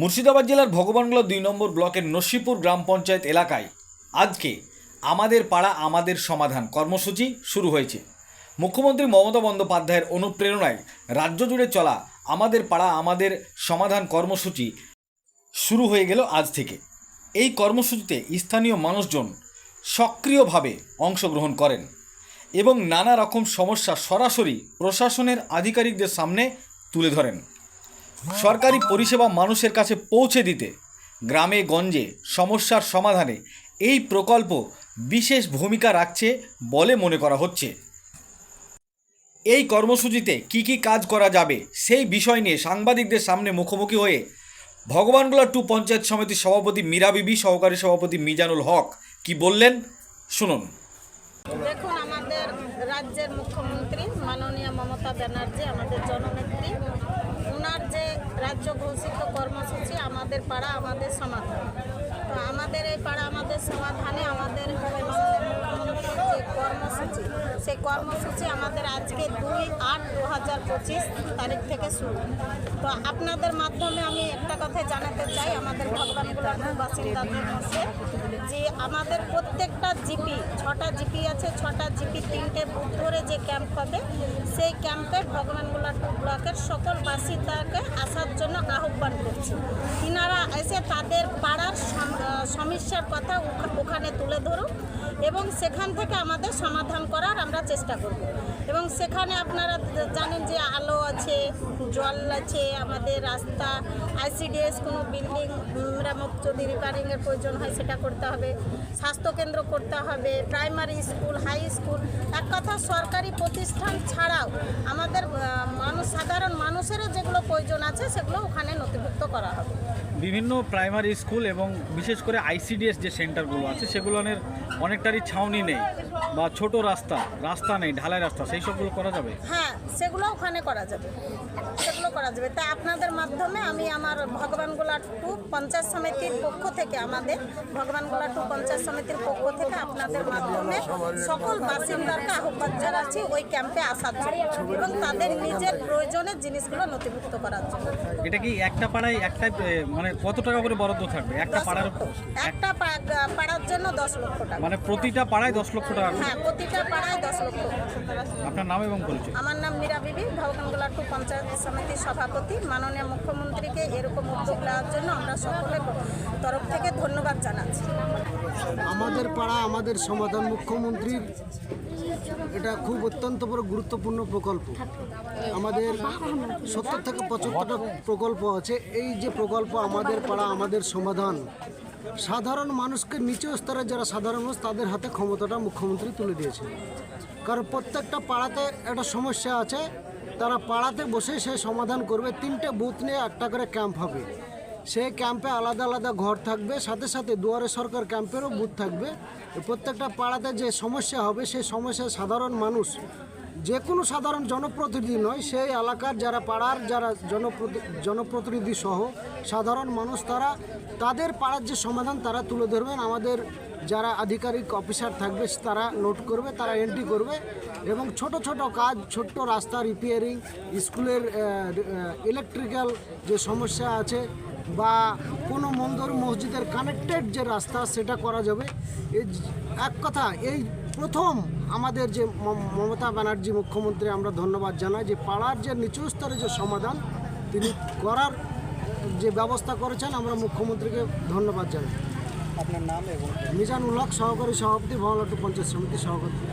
মুর্শিদাবাদ জেলার ভগবানগোলা দুই নম্বর ব্লকের নসিপুর গ্রাম পঞ্চায়েত এলাকায় আজকে আমাদের পাড়া, আমাদের সমাধান কর্মসূচি শুরু হয়েছে। মুখ্যমন্ত্রী মমতা বন্দ্যোপাধ্যায়ের অনুপ্রেরণায় রাজ্য জুড়ে চলা আমাদের পাড়া, আমাদের সমাধান কর্মসূচি শুরু হয়ে গেল আজ থেকে। এই কর্মসূচিতে স্থানীয় মানুষজন সক্রিয়ভাবে অংশগ্রহণ করেন এবং নানা রকম সমস্যা সরাসরি প্রশাসনের আধিকারিকদের সামনে তুলে ধরেন। সরকারি পরিষেবা মানুষের কাছে পৌঁছে দিতে, গ্রামে গঞ্জে সমস্যার সমাধানে এই প্রকল্প বিশেষ ভূমিকা রাখছে বলে মনে করা হচ্ছে। এই কর্মসূচিতে কি কি কাজ করা যাবে সেই বিষয় নিয়ে সাংবাদিকদের সামনে মুখোমুখি হয়ে ভগবানগোলা টু পঞ্চায়েত সমিতির সভাপতি মীরা বিবি, সহকারী সভাপতি মিজানুল হক কি বললেন শুনুন। দেখুন আমাদের মুখ্যমন্ত্রী মাননীয় মমতা ব্যানার্জি, আমাদের জননেত্রী ওনার যে রাজ্য ঘোষিত কর্মসূচি, আমাদের পাড়া, আমাদের সমাধান। তো আমাদের এই পাড়া, আমাদের সমাধানে আমাদের মাননীয় মুখ্যমন্ত্রীর যে কর্মসূচি সেই কর্মসূচি আমাদের আজকে দুই আট দু হাজার পঁচিশ তারিখ থেকে শুরু। তো আপনাদের মাধ্যমে আমি একটা কথা জানাতে চাই আমাদের ভগবানগুলার বাসিন্দাদের মধ্যে, যে আমাদের প্রত্যেকটা জিপি, ছটা জিপি আছে, ছটা জিপি তিনটে বুথ ধরে যে ক্যাম্প হবে, সেই ক্যাম্পে ভগবানগোলা টু ব্লকের সকল বাসিন্দাকে আসার জন্য আহ্বান করছি। তিনারা এসে তাদের পাড়ার সমস্যার কথা ওখা- ওখানে তুলে ধরুন এবং সেখান থেকে আমাদের সমাধান করার আমরা চেষ্টা করব। এবং সেখানে আপনারা জানেন যে আলো আছে জল আছে আমাদের রাস্তা আইসিডিএস কোনো বিল্ডিং মেরামত যদি রিপেয়ারিংয়ের প্রয়োজন হয় সেটা করতে হবে। স্বাস্থ্যকেন্দ্র করতে হবে প্রাইমারি স্কুল হাই স্কুল এক কথা সরকারি প্রতিষ্ঠান ছাড়াও আমাদের মানুষ সাধারণ মানুষেরও যেগুলো প্রয়োজন আছে সেগুলো ওখানে নথিভুক্ত করা হবে। বিভিন্ন প্রাইমারি স্কুল এবং বিশেষ করে আইসিডিএস যে সেন্টারগুলো আছে সেগুলোনের অনেকটারই ছাউনি নেই বা ছোট রাস্তা রাস্তা নেই ঢালাই রাস্তা সেই সবগুলো করা যাবে? হ্যাঁ সেগুলো ওখানে করা যাবে। সেগুলো করা যাবে। তাই আপনাদের মাধ্যমে আমি আমার ভগবানগোলা টু পঞ্চায়েত সমিতির পক্ষ থেকে আমাদের ভগবানগোলা টু পঞ্চায়েত সমিতির পক্ষ থেকে আপনাদের মাধ্যমে সকল বাসিন্দাকে আহ্বান জানাচ্ছি ওই ক্যাম্পে আসার জন্য এবং তাদের নিজের প্রয়োজনের জিনিসগুলো নথিভুক্ত করার জন্য। এটা কি একটা পাড়ায় একটা মানে কত টাকা করে বরাদ্দ থাকবে? একটা পাড়ার। একটা পাড়ার জন্য দশ লক্ষ টাকা। মানে প্রতিটা পাড়ায় দশ লক্ষ টাকা? হ্যাঁ প্রতিটা পাড়ায় দশ লক্ষ আপনার নাম এবং পরিচয়? আমার নাম মীরা বিবি ভগবানগোলা টু পঞ্চায়েত সমিতির সভাপতি, মাননীয় মুখ্যমন্ত্রীকে এরকম উদ্যোগ নেওয়ার জন্য আমরা সকলের তরফ থেকে ধন্যবাদ জানাচ্ছি। আমাদের পাড়া, আমাদের সমাধান মুখ্যমন্ত্রীর এটা খুব অত্যন্ত বড় গুরুত্বপূর্ণ প্রকল্প। আমাদের সত্তর থেকে পঁচাত্তরটা প্রকল্প আছে। এই যে প্রকল্প আমাদের পাড়া, আমাদের সমাধান সাধারণ মানুষকে নিচু স্তরে যারা সাধারণ মানুষ, তাদের হাতে ক্ষমতাটা মুখ্যমন্ত্রী তুলে দিয়েছে কারণ প্রত্যেকটা পাড়াতে একটা সমস্যা আছে, তারা পাড়াতে বসে সে সমাধান করবে, তিনটে বুথ নিয়ে একটা করে ক্যাম্প হবে। সেই ক্যাম্পে আলাদা আলাদা ঘর থাকবে, সাথে সাথে দুয়ারে সরকার ক্যাম্পেরও বুথ থাকবে। প্রত্যেকটা পাড়াতে যে সমস্যা হবে, সেই সমস্যা সাধারণ মানুষ যে কোনো সাধারণ জনপ্রতিনিধি নয়, সেই এলাকার যারা পাড়ার যারা জনপ্রতি, জনপ্রতিনিধি সহ সাধারণ মানুষ, তারা, তাদের পাড়ার যে সমাধান, তারা তুলে ধরবেন আমাদের যারা আধিকারিক অফিসার থাকবে, তারা নোট করবে, তারা এন্ট্রি করবে এবং ছোট ছোট কাজ, ছোট্ট রাস্তা রিপেয়ারিং স্কুলের ইলেকট্রিক্যাল যে সমস্যা আছে বা কোনো মন্দির মসজিদের কানেক্টেড যে রাস্তা, সেটা করা যাবে। এক কথা, এই প্রথম আমাদের যে মমতা ব্যানার্জি মুখ্যমন্ত্রী আমরা ধন্যবাদ জানাই যে পাড়ার যে নিচু স্তরে যে সমাধান তিনি করার যে ব্যবস্থা করেছেন আমরা মুখ্যমন্ত্রীকে ধন্যবাদ জানাই। আপনার নাম এবং মিজানুল হক সহকারী সভাপতি ভবনলাটু পঞ্চায়েত সমিতি সভাপতি।